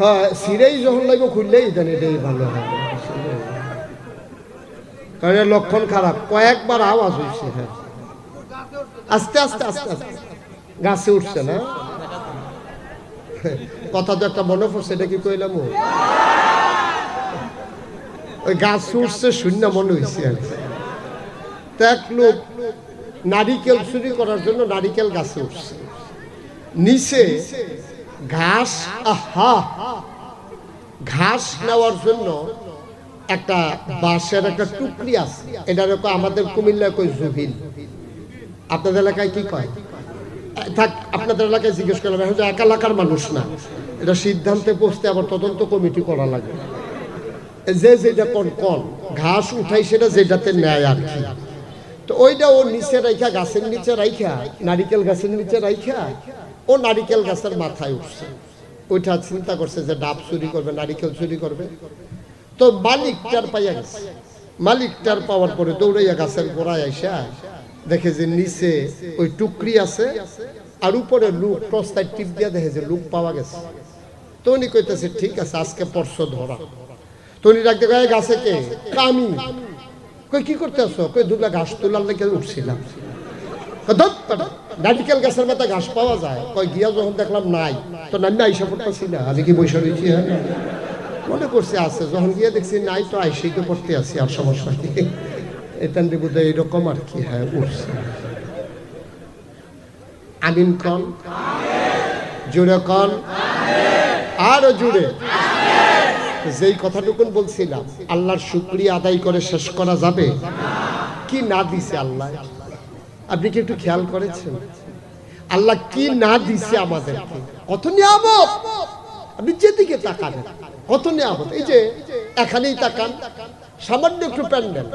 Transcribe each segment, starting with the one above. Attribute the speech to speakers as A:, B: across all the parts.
A: হ্যাঁ সিরেই যখন লাগবে খুললেই দেন এটাই ভালো হবে। কারণ লক্ষণ খারাপ। কয়েকবার আওয়াজ হয়েছে হ্যাঁ আস্তে আস্তে আস্তে আস্তে। গাছে উঠছে না? কথা তো একটা মনে পড়ছে, এটা কি কইলাম? ওই গাছ উঠছে, শূন্য মনে হয়েছে আর। তো এক লোক নারিকেল চুরি করার জন্য নারিকেল গাছে উঠছে। নিচে ঘাস ঘাস নেওয়ার জন্য একটা বাঁশের একটা টুকরি আছে। উপর আমাদের কুমিল্লায় কই জুবিল আপনাদের এলাকায় কি কয়? থাক, আপনাদের এলাকায় জিজ্ঞেস করলাম, এখন এক এলাকার মানুষ না, এটা সিদ্ধান্তে পৌঁছতে আবার তদন্ত কমিটি করা লাগে যে যেটা কোন কোন, ঘাস উঠাই সেটা যেটাতে নেয় আর কি। তো ওইটা ও নিচে রাইখা, গাছের নিচে রাইখা, নারিকেল গাছের নিচে রাইখা ও নারিকেল গাছের মাথায় উঠছে। ওইটা চিন্তা করছে যে ডাব চুরি করবে, নারিকেল চুরি করবে। তো মালিকটার পাইয়া গেছে। মালিকটার পাওয়ার পরে দৌড়াইয়া গাছের গোড়ায় আইসা দেখে যে নিচে ওই টুকরি আছে আর উপরে লুক প্রস্তায় টিপ দিয়া দেখে যে লুক পাওয়া গেছে। তো উনি কইতেছে, ঠিক আছে, আজকে পরশ ধরা। তো উনি ডাকতে গাছে কে? আমি কই, কি করতে আসো কই, দুলা ঘাস তোলার লেগে উঠছিলাম। নারিকেল গাছের মাথা ঘাস পাওয়া যায়। কই গিয়া যখন দেখলাম নাই, তো নামি আইসা পড়তেছি না। কি রয়েছি হ্যাঁ? মনে করছি আছে। যখন গিয়ে দেখছি নাই, তো আইসেই তো পড়তে আছি, আর সমস্যা নেই এতান বোধ এরকম আর কি হ্যাঁ উঠছে। আমিন কন? কন? আরও জুড়ে যেই কথাটুকুন বলছিলাম, আল্লাহর শুক্রিয়া আদায় করে শেষ করা যাবে? কি না দিছে আল্লাহ? আপনি কি একটু খেয়াল করেছেন? আল্লাহ কি না দিছে আমাদেরকে? কত নিয়ামত? আপনি যেদিকে তাকান, কত নিয়ামত? এই যে, এখানেই তাকান, সামান্য একটু প্যান্ডেল।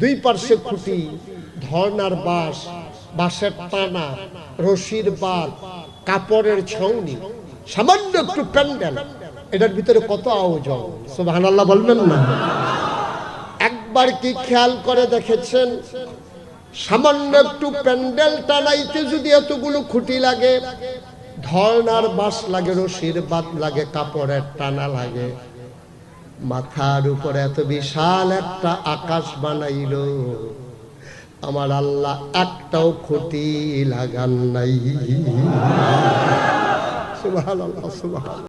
A: দুই পার্শ্বে খুঁটি, ধর্নার বাঁশ, বাঁশের টানা, রশির বাদ কাপড়ের ছাউনি সামান্য একটু প্যান্ডেল। এটার ভিতরে কত আয়োজন? আল্লাহ বলবেন না? একবার কি খেয়াল করে দেখেছেন? সামান্য একটু প্যান্ডেল টানাইতে যদি এতগুলো খুঁটি লাগে ধর্নার বাঁশ লাগে, রশির বাদ লাগে, কাপড়ের টানা লাগে। মাথার উপরে এত বিশাল একটা আকাশ বানাইল, আমার আল্লাহ একটাও খুঁটি লাগান নাই। সুবহানাল্লাহ সুবহান